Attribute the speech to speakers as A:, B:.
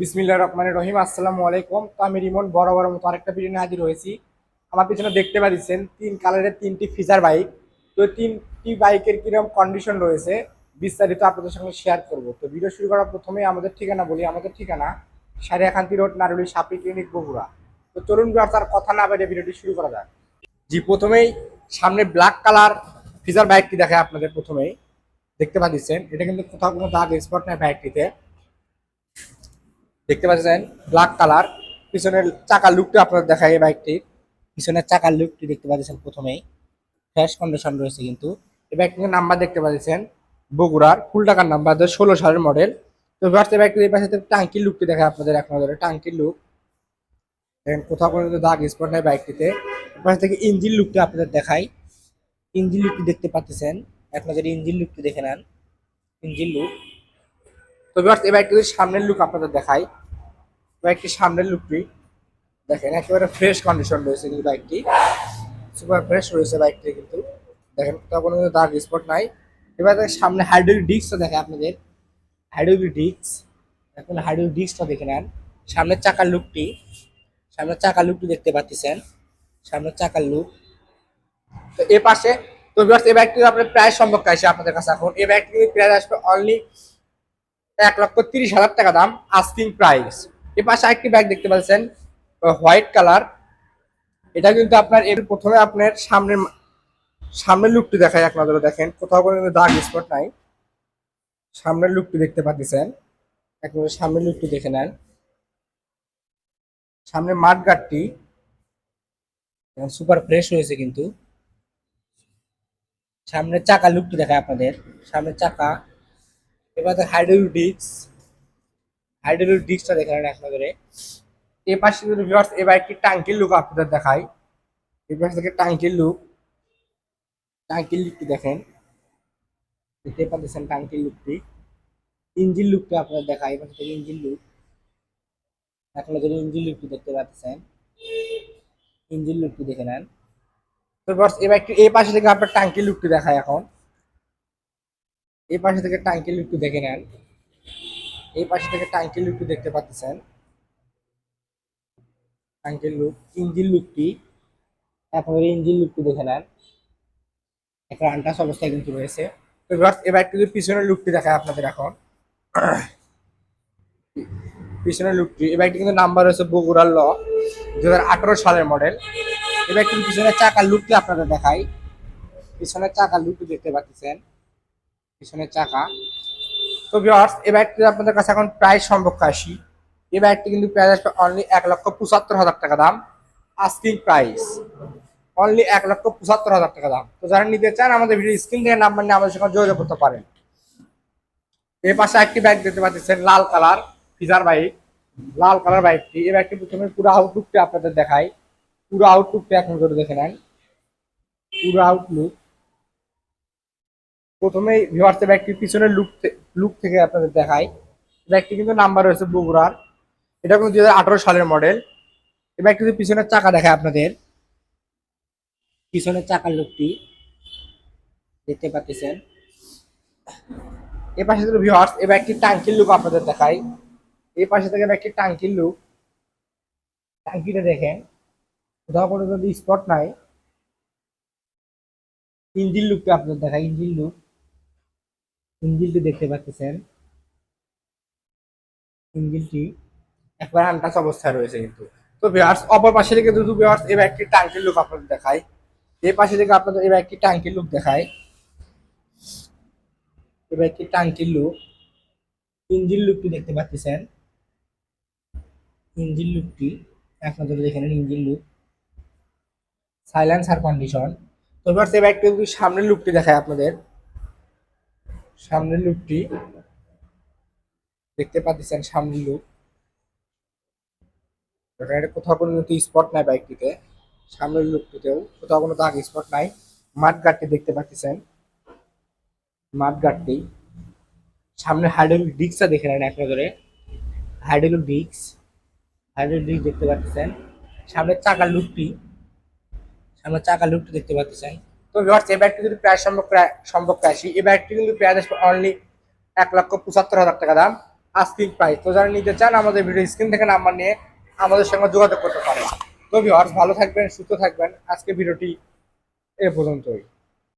A: বিসমিল্লাহ রহমানের রহিম, আসসালামু আলাইকুম। তো আমি রিমন বড় বড় মতো আরেকটা ভিডিও নিয়ে হাজির হয়েছি। আমার পিছনে দেখতে পাচ্ছেন তিন কালারের তিনটি ফিচার বাইক তো তিনটি বাইকের কীরকম কন্ডিশন রয়েছে, বিস্তারিত আপনাদের সঙ্গে শেয়ার করব। তো ভিডিও শুরু করার প্রথমে আমাদের ঠিকানা বলি। আমাদের ঠিকানা সারিয়াকান্তি রোড, নারুলি সাপি ক্লিনিক বগুড়া। তো চলুন তার কথা না বেরিয়ে ভিডিওটি শুরু করা যাক। জি, প্রথমেই সামনে ব্ল্যাক কালার ফিচার বাইকটি দেখায় আপনাদের প্রথমেই। দেখতে পাচ্ছেন, এটা কিন্তু কোথাও কোনো দাগ স্পট নেই বাইকটিতে দেখতে পাচ্ছেন ব্ল্যাক কালার পিছনের চাকার লুকটা আপনাদের দেখায় এই বাইকটির পিছনের চাকার লুকটি দেখতে পাচ্ছেন প্রথমেই। ফ্রেশ কন্ডিশন রয়েছে কিন্তু। এই বাইকটির নাম্বার দেখতে পাচ্ছেন, বগুড়ার ফুল টাকার নাম্বার দু ষোলো সালের মডেল তো ভার্স বাইকটির এই পাশে টাঙ্কির লুকটি দেখায় আপনাদের এক নজরে। টাঙ্কির লুক দেখেন, কোথাও কোনো দাগ স্পট নেই বাইকটিতে পাশে থেকে ইঞ্জিন লুকটা আপনাদের দেখাই। ইঞ্জিন লুকটি দেখতে পাচ্ছেন। এক নজরে ইঞ্জিন লুকটি দেখে নেন। ইঞ্জিন লুক তো ভিউয়ার্স এই বাইকটির সামনের লুক আপনাদের দেখাই। বাইকটির সামনের লুকটি দেখেন, একেবারে ফ্রেশ কন্ডিশন রয়েছে কিন্তু বাইকটি। সুপার ফ্রেশ রয়েছে বাইকটি কিন্তু। দেখেন কোথাও কোনো দাগ স্পট নাই। এবার দেখেন, সামনে হাইড্রোলিক ডিস্কটা দেখে আপনাদের। হাইড্রোলিক ডিস্ক এখন হাইড্রোলিক ডিস্কটা দেখে নেন। সামনের চাকার লুকটি, সামনের চাকার লুকটি দেখতে পাচ্ছেন। সামনের চাকার লুক। তো এ পাশে, তো ভিউয়ার্স এই বাইকটি আপনার প্রায় সম্পর্কে আসে আপনাদের কাছে এখন। এই বাইকটি প্রায় আসবে অনলি এক লক্ষ তিরিশ হাজার টাকা দাম আস্কিং প্রাইস এ পাশে আরেকটি ব্যাগ দেখতে পাচ্ছেন হোয়াইট কালার এটা কিন্তু আপনার এর প্রথমে আপনার সামনের সামনের লুকটি দেখায় এক নজরে দেখেন। কোথাও কোনো কিন্তু দাগ স্পট নাই। সামনের লুকটি দেখতে পাচ্ছেন। এক নজরে সামনের লুকটি দেখে নেন। সামনে মাঠ গার্ডটি সুপার ফ্রেশ হয়েছে কিন্তু। সামনের চাকা লুকটি দেখায় আপনাদের। সামনের চাকা, এবার হাইড্রোলিক হাইড্রোলিক ডিস্কটা দেখে নেন এক নজরে। এ পাশে যদি ভিউয়ার্স এবার একটি টাঙ্কির লুক আপনাদের দেখাই। এই পাশে থেকে টাঙ্কির লুক টাঙ্কির লুকটি দেখেন। দেখতে পাচ্ছেন টাঙ্কির লুকটি ইঞ্জিন লুকটা আপনাদের দেখাই। পাশে থেকে ইঞ্জিন লুক এক নজরে ইঞ্জিন লুকটি দেখতে পাচ্ছেন। ইঞ্জিন লুকটি দেখে নেন। তো ভিউয়ার্স এবার একটু এই পাশে থেকে আপনার টাঙ্কির লুকটি দেখায় এখন। এই পাশে থেকে টাঙ্কির লুকটি দেখে নেন। এই পাশে থেকে টাঙ্কির লুকটি দেখতে পাচ্ছেন। টাঙ্কির লুক, ইঞ্জিন লুকটি। আপনাদের ইঞ্জিন লুকটি দেখে নেন। একটা আনটাস অবস্থায় কিন্তু রয়েছে। এবার একটু পিছনের লুকটি দেখায় আপনাদের এখন। পিছনের লুকটি, এবার কিন্তু নাম্বার রয়েছে বগুড়ার ল দু হাজার আঠেরো সালের মডেল। এবার একটু পিছনের চাকার লুকটি আপনাদের দেখাই। পিছনের চাকার লুকটি দেখতে পাচ্ছেন। পিছনের চাকা। তো ভিউয়ার্স এই ব্যাগটি আপনাদের কাছে এখন প্রাইস সম্পর্কে আসি এই ব্যাগটি কিন্তু প্রাইস আসবে অনলি এক লক্ষ পঁচাত্তর হাজার টাকা দাম। আস্কিং প্রাইস অনলি এক লক্ষ পঁচাত্তর হাজার টাকা দাম। তো যারা নিতে চান, আমাদের ভিডিও স্ক্রিন থেকে নাম্বার নিয়ে আমাদের সঙ্গে যোগাযোগ করতে পারেন। এর পাশে একটি ব্যাগ দেখতে পাচ্ছেন, লাল কালার, ফিজার বাইক লাল কালার বাইকটি এই ব্যাগটি প্রথমে পুরো আউটলুকটি আপনাদের দেখাই। পুরো আউটলুকটি এখন করে দেখে নেন। পুরো আউটলুক প্রথমেই ভিউয়ার্সের ব্যাগটির পিছনের লুক লুক থেকে আপনাদের দেখাই। ব্যাগটি কিন্তু নাম্বার রয়েছে বগুড়ার। এটা কিন্তু দুই সালের মডেল এই ব্যাগটি পিছনের চাকা দেখায় আপনাদের। পিছনের চাকার লুকটি দেখতে পাচ্ছেন। এই পাশে ভিউয়ার্স এই ব্যাগটির টাঙ্কির লুক আপনাদের দেখাই। এই পাশে থেকে ব্যাগটির টাঙ্কির লুক টাঙ্কিটা দেখেন। কোথাও কোনো যদি স্পট নাই। ইঞ্জিন লুকটা আপনাদের দেখাই, ইঞ্জিন লুক ইঞ্জিনটি দেখতে পাচ্ছেন। ইঞ্জিনটি একবার আনটাচ অবস্থায় রয়েছে কিন্তু। তো ভিউয়ার্স অপর পাশে থেকে দুটো ভিউয়ার্স এই ব্যাগটির ট্যাঙ্কির লুক আপনাদের দেখায় এই পাশে থেকে আপনাদের এই ব্যাগটির ট্যাঙ্কির লুক দেখায় এই ব্যাগটির ট্যাঙ্কির লুক ইঞ্জিন লুকটি দেখতে পাচ্ছেন। ইঞ্জিন লুকটি আপনাদের দেখে নেন ইঞ্জিন লুক সাইলেন্সার কন্ডিশন তো ভিউয়ার্স এই ব্যাগটি সামনের লুকটি দেখায় আপনাদের। সামনের লুকটি দেখতে পাচ্ছেন সামনের লুক কোথাও কোনো স্পট নাই বাইকটিতে সামনের লুকটিতেও কোথাও কোনো দাগ স্পট নাই। মাঠ গার্ডটি দেখতে পাচ্ছেন। মাঠ গার্ডটি সামনে হাইড্রোলিক ডিস্কটা দেখে নেন এক নজরে। হাইড্রোলিক ডিস্ক হাইড্রোলিক ডিস্ক দেখতে পাচ্ছেন। সামনের চাকার লুকটি সামনের চাকার লুকটি দেখতে পাচ্ছেন। তো ভিউয়ার্স এই ব্যাগটি যদি প্রায় সম্পর্কে সম্পর্কে আসি, এই ব্যাগটি কিন্তু প্রায় আসবে অনলি এক লক্ষ পঁচাত্তর হাজার টাকা দাম আস্কিং প্রাইস তো যারা নিতে চান আমাদের ভিডিও স্ক্রিন থেকে নাম্বার নিয়ে আমাদের সঙ্গে যোগাযোগ করতে পারেন। তো ভিউয়ার্স ভালো থাকবেন, সুস্থ থাকবেন। আজকে ভিডিওটি এ পর্যন্তই।